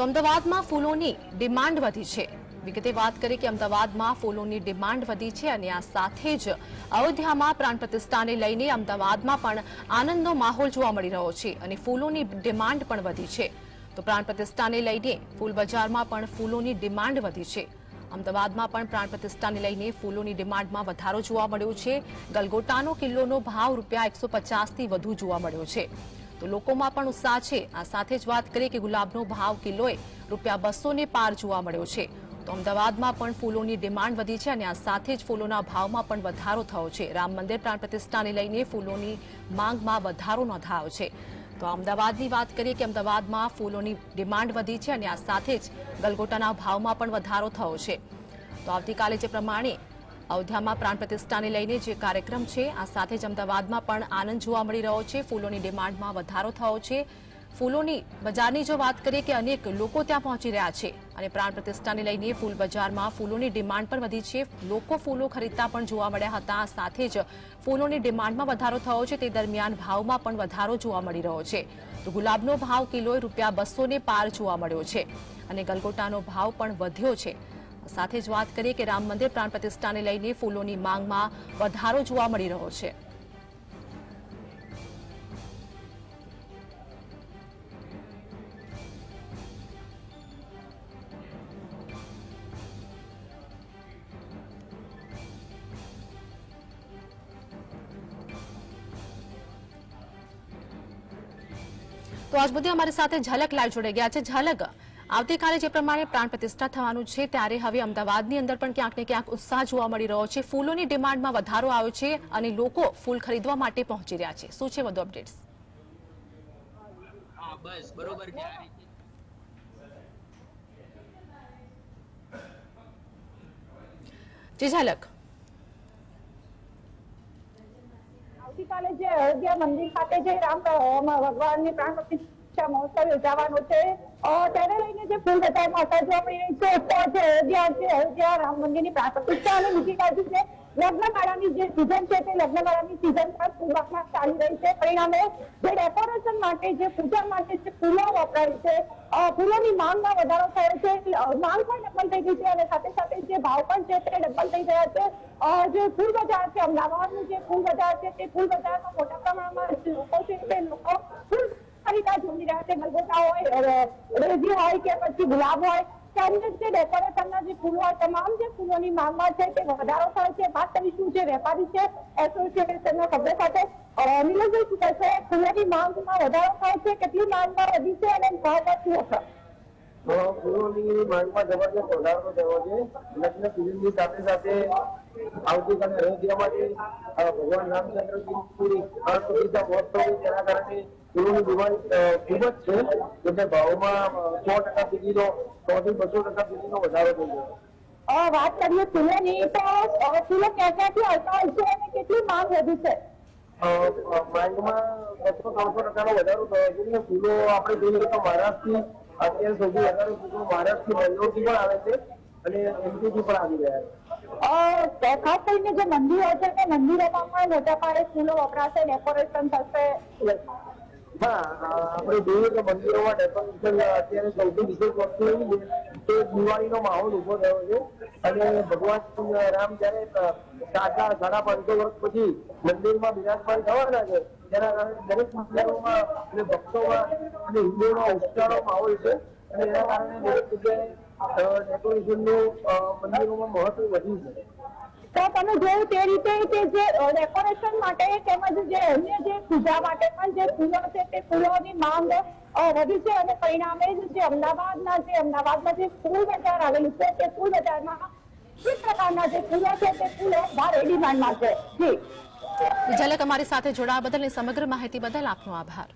તો અમદાવાદમાં ફૂલોની ડિમાન્ડ વધી છે. વિગતે વાત કરીએ કે અમદાવાદમાં ફૂલોની ડિમાન્ડ વધી છે અને આ સાથે જ અયોધ્યામાં પ્રાણ પ્રતિષ્ઠાને લઈને અમદાવાદમાં પણ આનંદનો માહોલ જોવા મળી રહ્યો છે અને ફૂલોની ડિમાન્ડ પણ વધી છે. તો પ્રાણ પ્રતિષ્ઠાને લઈને ફૂલ બજારમાં પણ ફૂલોની ડિમાન્ડ વધી છે. અમદાવાદમાં પણ પ્રાણ પ્રતિષ્ઠાને લઈને ફૂલોની ડિમાન્ડમાં વધારો જોવા મળ્યો છે. ગલગોટાનો કિલ્લોનો ભાવ રૂપિયા એકસો પચાસથી વધુ જોવા મળ્યો છે. તો લોકોમાં પણ ઉત્સાહ છે. આ સાથે જ વાત કરીએ કે ગુલાબનો ભાવ કિલોએ રૂપિયા બસોને પાર જોવા મળ્યો છે. તો અમદાવાદમાં પણ ફૂલોની ડિમાન્ડ વધી છે અને આ સાથે જ ફૂલોના ભાવમાં પણ વધારો થયો છે. રામ મંદિર પ્રાણ પ્રતિષ્ઠાને લઈને ફૂલોની માંગમાં વધારો નોંધાયો છે. તો અમદાવાદની વાત કરીએ કે અમદાવાદમાં ફૂલોની ડિમાન્ડ વધી છે અને આ સાથે જ ગલગોટાના ભાવમાં પણ વધારો થયો છે. તો આવતીકાલે જે પ્રમાણે અયોધ્યામાં પ્રાણ પ્રતિષ્ઠાને લઈને જે કાર્યક્રમ છે, આ સાથે જ અમદાવાદમાં પણ આનંદ જોવા મળી રહ્યો છે. ફૂલોની ડિમાન્ડમાં વધારો થયો છે. ફૂલોની બજારની જો વાત કરીએ કે અનેક લોકો ત્યાં પહોંચી રહ્યા છે અને પ્રાણ પ્રતિષ્ઠાને લઈને ફૂલ બજારમાં ફૂલોની ડિમાન્ડ પણ વધી છે. લોકો ફૂલો ખરીદતા પણ જોવા મળ્યા હતા. સાથે જ ફૂલોની ડિમાન્ડમાં વધારો થયો છે. તે દરમિયાન ભાવમાં પણ વધારો જોવા મળી રહ્યો છે. તો ગુલાબનો ભાવ કિલોએ રૂપિયા બસોને પાર જોવા મળ્યો છે અને ગલગોટાનો ભાવ પણ વધ્યો છે. સાથે જ વાત કરીએ કે રામ મંદિર પ્રાણ પ્રતિષ્ઠાને લઈને ફૂલોની માંગમાં વધારો જોવા મળી રહ્યો છે. તો આજ બધી અમારી સાથે ઝલક લાઈવ જોડાઈ ગયા છે. ઝલક આવતીકાલે જે પ્રમાણે પ્રાણ પ્રતિષ્ઠા થવાનું છે ત્યારે હવે અમદાવાદની અંદર પણ ક્યાંક ને ક્યાંક ઉત્સાહ જોવા મળી રહ્યો છે. ફૂલોની ડિમાન્ડમાં વધારો આવ્યો છે અને લોકો ફૂલ ખરીદવા માટે પહોંચી રહ્યા છે. શું છે વધુ અપડેટ્સ? બસ બરોબર છે આ રીતે. જી ઝલક. આવતીકાલે જે અયોધ્યા મંદિર ખાતે જે રામ ભગવાનની પ્રાણ પ્રતિષ્ઠા મહોત્સવ યોજાવાનો છે. તેને લઈને જે ફૂલ જોવા મળી રહી છે અયોધ્યા છે અયોધ્યા રામ મંદિરની પ્રતિષ્ઠા અને બીજી બાજુ છે. લગ્નગાળાની જે સિઝન છે, તે લગ્નગાળાની સિઝન પર ફૂલબાગમાં ચાલી રહી છે. પરિણામે જે ડેકોરેશન માટે, જે પૂજા માટે જે ફૂલો વપરાય છે ફૂલોની માંગમાં વધારો થયો છે માંગ પણ ડબલ થઈ ગઈ છે અને સાથે સાથે જે ભાવ પણ છે, તે ડબલ થઈ ગયા છે. જે ફૂલ બજાર છે, અમદાવાદનું જે ફૂલ બજાર છે, તે ફૂલ બજારમાં મોટા પ્રમાણમાં લોકો છે, તે લોકો જોઈ રહ્યા હોય અ, હોય કે પછી ગુલાબ હોય કે અન્ય જે ડેકોરેશનના જે ફૂલો હોય તમામ જે ફૂલોની માંગમાં છે તે વધારો થાય છે વાત કરીશું જે વેપારી છે એસોસિએશનના સભ્ય સાથે અ, નિલેશભાઈ શું કહેશે ફૂલોની માંગમાં વધારો થાય છે કેટલી માંગમાં વધી છે અને ભાવમાં શું હશે? ફૂલોની માંગમાં જબરદસ્ત વધારો થયો છે. લગ્ન સિઝનની સાથે સાથે આવતીકાલે અયોધ્યામાં જે ભગવાન રામચંદ્રજીની પ્રાણ મહોત્સવ તેના કારણે ફૂલોની ડિમાન્ડ ખૂબ જ છે. એટલે ભાવમાં સો ટકા સુધીનો સો થી બસો ટકા સુધીનો વધારો થઈ ગયો વાત કરીએ ફૂલોની તો ફૂલો ક્યાં ક્યાંથી આવતા હોય છે અને કેટલી માંગ વધી છે? માંગમાં બસો ત્રણસો ટકાનો વધારો થયો છે. ફૂલો આપણે જોઈએ તો મહારાષ્ટ્રથી અત્યારે સુધી વધારે ફૂલો મહારાષ્ટ્રથી બેંગ્લોરથી પણ આવે છે અને એમપીથી પણ આવી રહ્યા છે. ખાસ કરીને જે મંદિરો છે તે મંદિરોમાં પણ મોટા ફૂલો વપરાશે ડેકોરેશન થશે. હા આપણે જોઈએ તો મંદિરોમાં ડેકોરેશન અત્યારે સૌથી વિશેષ વસ્તુ એવી છે કે દિવાળીનો માહોલ ઊભો થયો છે. અને ભગવાન રામ જયારે સાડા સાડા પાંચસો વર્ષ પછી મંદિરમાં બિરાજમાન થવાના છે, તેના કારણે દરેક મંદિરોમાં અને ભક્તોમાં અને હિન્દુઓનો ઉત્સાહનો માહોલ છે. અને એના કારણે દરેક જગ્યાએ ડેકોરેશનનું મંદિરોમાં મહત્વ વધ્યું છે. તો તમે જોયું તે રીતે કે જે ડેકોરેશન માટે તેમજ જે અન્ય જે પૂજા માટે પણ જે ફૂલો છે તે ફૂલોની માંગ વધી છે અને પરિણામે જે અમદાવાદના જે અમદાવાદમાં જે ફૂલ બજાર આવેલું છે તે ફૂલ બજારમાં વિવિધ પ્રકારના જે ફૂલો છે તે ફૂલો ભારે ડિમાન્ડમાં છે? જી. ઝલક સાથે જોડાવા બદલ સમગ્ર માહિતી બદલ આપનો આભાર.